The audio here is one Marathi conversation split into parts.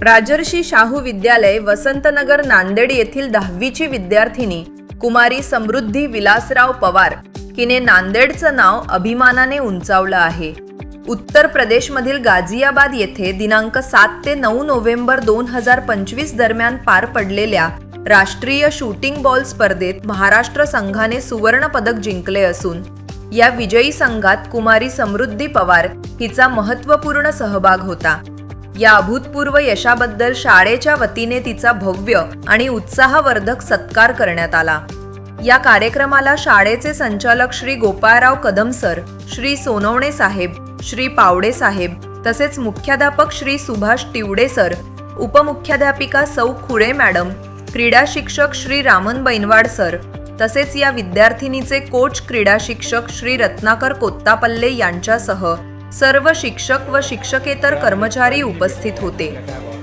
राजर्षी शाहू विद्यालय वसंतनगर नांदेड येथील दहावीची विद्यार्थिनी कुमारी समृद्धी विलासराव पवार हिने नांदेडचं नाव अभिमानाने उंचावलं आहे. उत्तर प्रदेशमधील गाझियाबाद येथे दिनांक सात ते नऊ नोव्हेंबर दोन हजार पंचवीस दरम्यान पार पडलेल्या राष्ट्रीय शूटिंग बॉल स्पर्धेत महाराष्ट्र संघाने सुवर्णपदक जिंकले असून या विजयी संघात कुमारी समृद्धी पवार हिचा महत्त्वपूर्ण सहभाग होता. या अभूतपूर्व यशाबद्दल शाळेच्या वतीने तिचा भव्य आणि उत्साहवर्धक सत्कार करण्यात आला. या कार्यक्रमाला शाळेचे संचालक श्री गोपाळराव कदम सर श्री सोनवणे साहेब श्री पावडे साहेब तसेच मुख्याध्यापक श्री सुभाष तिवडे सर उपमुख्याध्यापिका सौ खुळे मॅडम क्रीडा शिक्षक श्री रामन बैनवाड सर तसेच या विद्यार्थिनीचे कोच क्रीडा शिक्षक श्री रत्नाकर कोत्तापल्ले यांच्यासह सर्व शिक्षक व शिक्षकेतर कर्मचारी उपस्थित होते.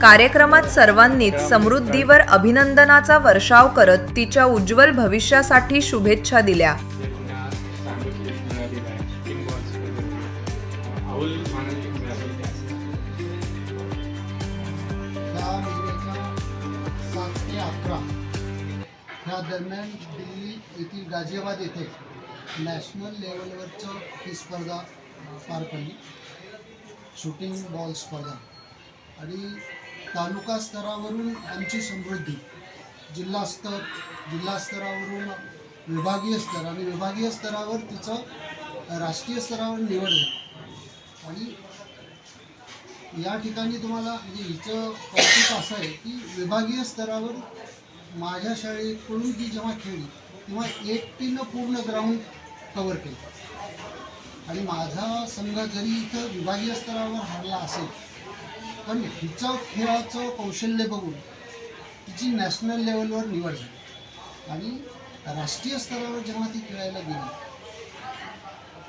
कार्यक्रमात सर्वांनीच समृद्धीवर अभिनंदनाचा वर्षाव करत तिच्या उज्ज्वल भविष्यासाठी शुभेच्छा दिल्या. दरम्यान दिल्ली येथील गाझियाबाद येथे नॅशनल लेवलवरचं ही स्पर्धा पार पडली. शूटिंग बॉल स्पर्धा आणि तालुका स्तरावरून आमची समृद्धी जिल्हा स्तर जिल्हा स्तरावरून विभागीय स्तर आणि विभागीय स्तरावर तिचं राष्ट्रीय स्तरावर निवड झाली. आणि या ठिकाणी तुम्हाला म्हणजे हिचं कौतुक असं आहे की विभागीय स्तरावर माझ्या शाळेकडून ती जेव्हा खेळली तेव्हा एकटीनं पूर्ण ग्राउंड कवर केलं. आणि माझा संघ जरी इथं विभागीय स्तरावर हारला असेल पण हिचं खेळाचं कौशल्य बघून तिची नॅशनल लेवलवर निवड झाली. आणि राष्ट्रीय स्तरावर जेव्हा ती खेळायला गेली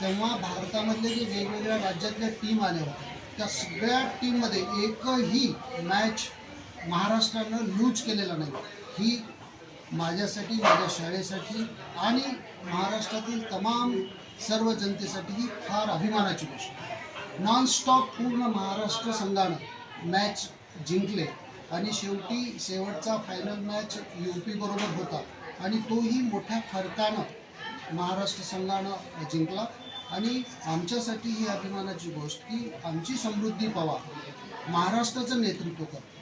तेव्हा भारतामधले जे वेगवेगळ्या राज्यातल्या टीम आल्या होत्या त्या सगळ्या टीममध्ये एकही मॅच महाराष्ट्रानं लूज केलेला नाही. ही माझ्यासाठी माझ्या शाळेसाठी आणि महाराष्ट्रातील तमाम सर्व जनतेसाठी ही फार अभिमानाची गोष्ट नॉनस्टॉप पूर्ण महाराष्ट्र संघानं मॅच जिंकले आणि शेवटी शेवटचा फायनल मॅच यू पीबरोबर होता आणि तोही मोठ्या फरकानं महाराष्ट्र संघानं जिंकला आणि आमच्यासाठी ही अभिमानाची गोष्ट की आमची समृद्धी पवार महाराष्ट्राचं नेतृत्व करते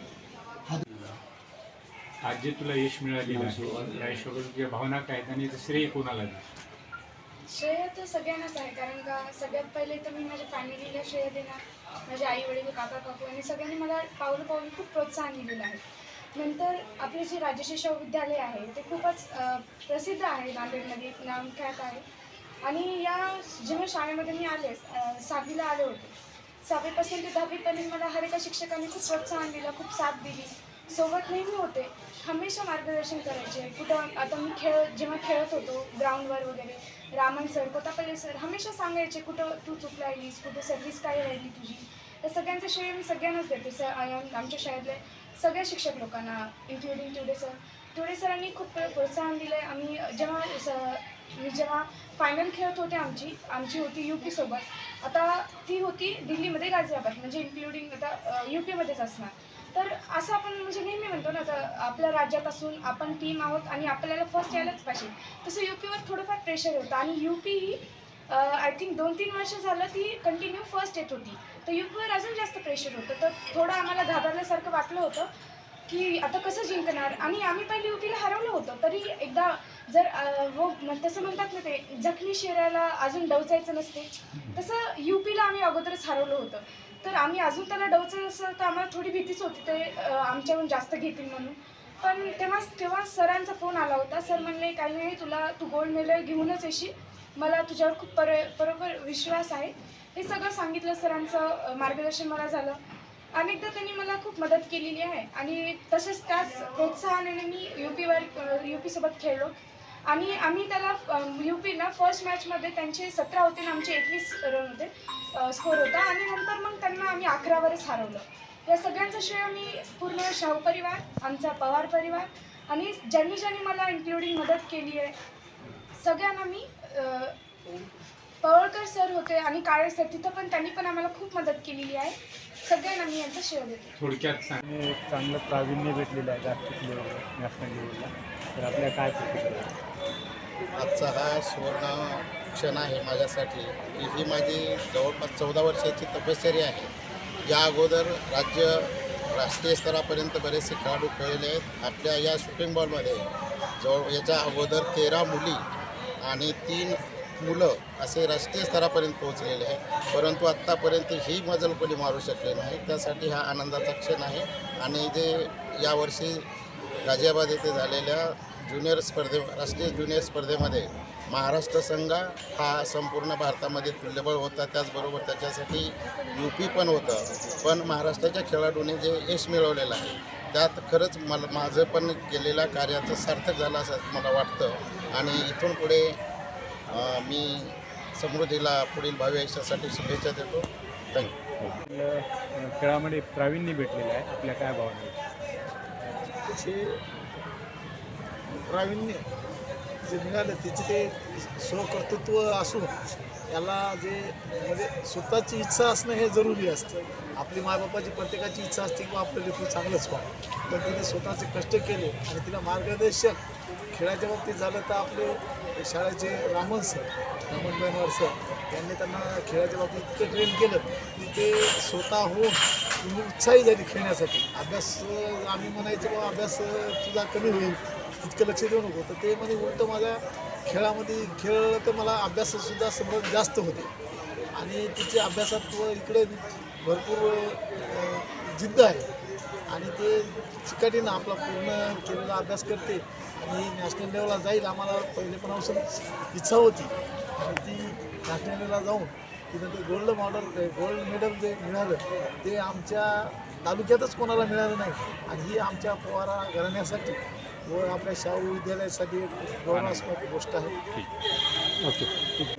आज जे तुला यश मिळालेलं आहे या यशाबद्दल तुझ्या भावना काय त्याने आणि श्रेय कोणाला दिसतो श्रेय तर सगळ्यांनाच आहे कारण का सगळ्यात पहिले तर मी माझ्या फॅमिलीला श्रेय देणार माझे आई वडील काका काकू आणि सगळ्यांनी मला पावलं पावलं खूप प्रोत्साहन दिलेलं आहे. नंतर आपले जे राजश्री विद्यालय आहे ते खूपच प्रसिद्ध आहे नांदेडमध्ये नामख्यात आहे. आणि या जेव्हा शाळेमध्ये मी आले अ, सहावीला आले होते सहावीपासून ते दहावीपर्यंत मला हर एका शिक्षकांनी खूप प्रोत्साहन दिलं खूप साथ दिली. सोबत नेहमी होते. हमेशा मार्गदर्शन करायचे. कुठं आता मी खेळ जेव्हा खेळत होतो ग्राउंडवर वगैरे रामन सर कोतापल्ले सर हमेशा सांगायचे कुठं तू चूक राहिलीस कुठं सर्व्हिस काय राहिली तुझी? तर सगळ्यांचं श्रेय मी सगळ्यांनाच देते सर आमच्या शाळेतले सगळ्या शिक्षक लोकांना इन्क्लुडिंग टुडे सर. टुडे सरांनी खूप प्रोत्साहन दिलं आहे आम्ही जेव्हा स मी जेव्हा फायनल खेळत होते आमची आमची होती यू पीसोबत आता ती होती दिल्लीमध्ये गाझियाबाद म्हणजे इन्क्लुडिंग आता यू पीमध्येच असणार. तर असं आपण म्हणजे नेहमी म्हणतो ना आता आपल्या राज्यात असून आपण टीम आहोत आणि आपल्याला फर्स्ट यायलाच पाहिजे. तसं यू पीवर थोडंफार प्रेशर होतं आणि यू पी ही आय थिंक दोन तीन वर्ष झालं ती कंटिन्यू फर्स्ट येत होती. तर यू पीवर अजून जास्त प्रेशर होतं. तर थोडं आम्हाला घाबरल्यासारखं वाटलं होतं की आता कसं जिंकणार? आणि आम्ही पहिले युपीला हरवलं होतं. तरी एकदा जर वो हो, तसं म्हणतात ना ते जखमी शेराला अजून डवचायचं नसते. तसं युपीला आम्ही अगोदरच हरवलं होतं. तर आम्ही अजून त्याला डवचं असेल तर आम्हाला थोडी भीतीच होती ते अं, आमच्याहून जास्त घेतील म्हणून. पण तेव्हा तेव्हा सरांचा फोन आला होता. सर म्हणले काही नाही तुला तू गोल्ड मेडल घेऊनच येशील. मला तुझ्यावर खूप पर बरोबर विश्वास आहे. हे सगळं सांगितलं सरांचं मार्गदर्शन मला झालं. अनेकदा त्यांनी मला खूप मदत केलेली आहे. आणि तसेच त्याच प्रोत्साहनाने मी यू पीवर यू पीसोबत खेळलो. आणि आम्ही त्याला यू पीला फर्स्ट मॅचमध्ये त्यांचे सतरा होते आणि आमचे एकवीस रन होते स्कोर होता. आणि नंतर मग त्यांना आम्ही अकरावरच हरवलं. या सगळ्यांचं श्रेय मी पूर्ण शाहू परिवार आमचा पवार परिवार आणि ज्यांनी ज्यांनी मला इन्क्लुडिंग मदत केली आहे सगळ्यांना मी पवळकर सर होते आणि काळे सर तिथं पण त्यांनी पण आम्हाला खूप मदत केलेली आहे. सगळ्यांना मी यांचं श्रेय देते. थोडक्यात चांगलं प्रावीण्य भेटलेलं आहे जागतिक लेवलवर नॅशनल लेवलला तर आपल्या काय? आजचा हा सुवर्ण क्षण आहे माझ्यासाठी की ही माझी जवळपास चौदा वर्षाची तपश्चर्या आहे. या अगोदर राज्य राष्ट्रीय स्तरापर्यंत बरेचसे खेळाडू खेळले आहेत. आपल्या या शूटिंग बॉलमध्ये जवळ याच्या अगोदर तेरा मुली आणि तीन मुलं असे राष्ट्रीय स्तरापर्यंत पोहोचलेले आहे परंतु आत्तापर्यंत ही मजल कोणी मारू शकले नाही. त्यासाठी हा आनंदाचा क्षण आहे. आणि जे यावर्षी गाझियाबाद येथे झालेल्या ज्युनियर स्पर्धे राष्ट्रीय ज्युनियर स्पर्धेमध्ये महाराष्ट्र संघ हा संपूर्ण भारतामध्ये तुल्यबळ होता. त्याचबरोबर त्याच्यासाठी यू पी पण होतं. पण महाराष्ट्राच्या खेळाडूने जे यश मिळवलेलं आहे त्यात खरंच मला माझं पण केलेल्या कार्याचं सार्थक झालं असं मला वाटतं. आणि इथून पुढे मी समृद्धीला पुढील भावी आयुष्यासाठी शुभेच्छा देतो. थँक्यू खेळामध्ये प्रावीण्य भेटलेलं आहे. आपल्या काय भावना आहेत? त्याचे प्रावीण्य जे मिळालं त्याचे ते स्वकर्तृत्व असून त्याला जे म्हणजे स्वतःची इच्छा असणं हे जरुरी असतं आपली मायबापाची प्रत्येकाची इच्छा असते किंवा आपलं लेकरू चांगलंच व्हावं पण तिने स्वतःचे कष्ट केले आणि तिला मार्गदर्शक खेळाच्या बाबतीत झालं तर आपले शाळेचे रामन सर रामन बेनवार सर यांनी त्यांना खेळाच्या बाबतीत इतकं ट्रेन केलं की ते स्वतः होऊन उत्साही झाली खेळण्यासाठी. अभ्यास आम्ही म्हणायचो बाबा अभ्यास तुझा कमी होईल. तितकं लक्ष देऊ नको. तर ते म्हणजे उलटं माझ्या खेळामध्ये खेळ तर मला अभ्याससुद्धा समज जास्त होते. आणि तिचे अभ्यासात इकडे भरपूर जिद्द आहे. आणि ते चिकाटीनं आपला पूर्ण केलेला अभ्यास करते. आणि नॅशनल लेवलला जाईल आम्हाला पहिलेपणापासून इच्छा होती. आणि ती नॅशनल लेवलला जाऊन तिथं ते गोल्ड मॉडल गोल्ड मेडल जे मिळालं ते आमच्या तालुक्यातच कोणाला मिळालं नाही. आणि ही आमच्या पोवारा घराण्यासाठी व आपल्या शाहू विद्यालयासाठी एक गौरवास्पद गोष्ट आहे. ओके.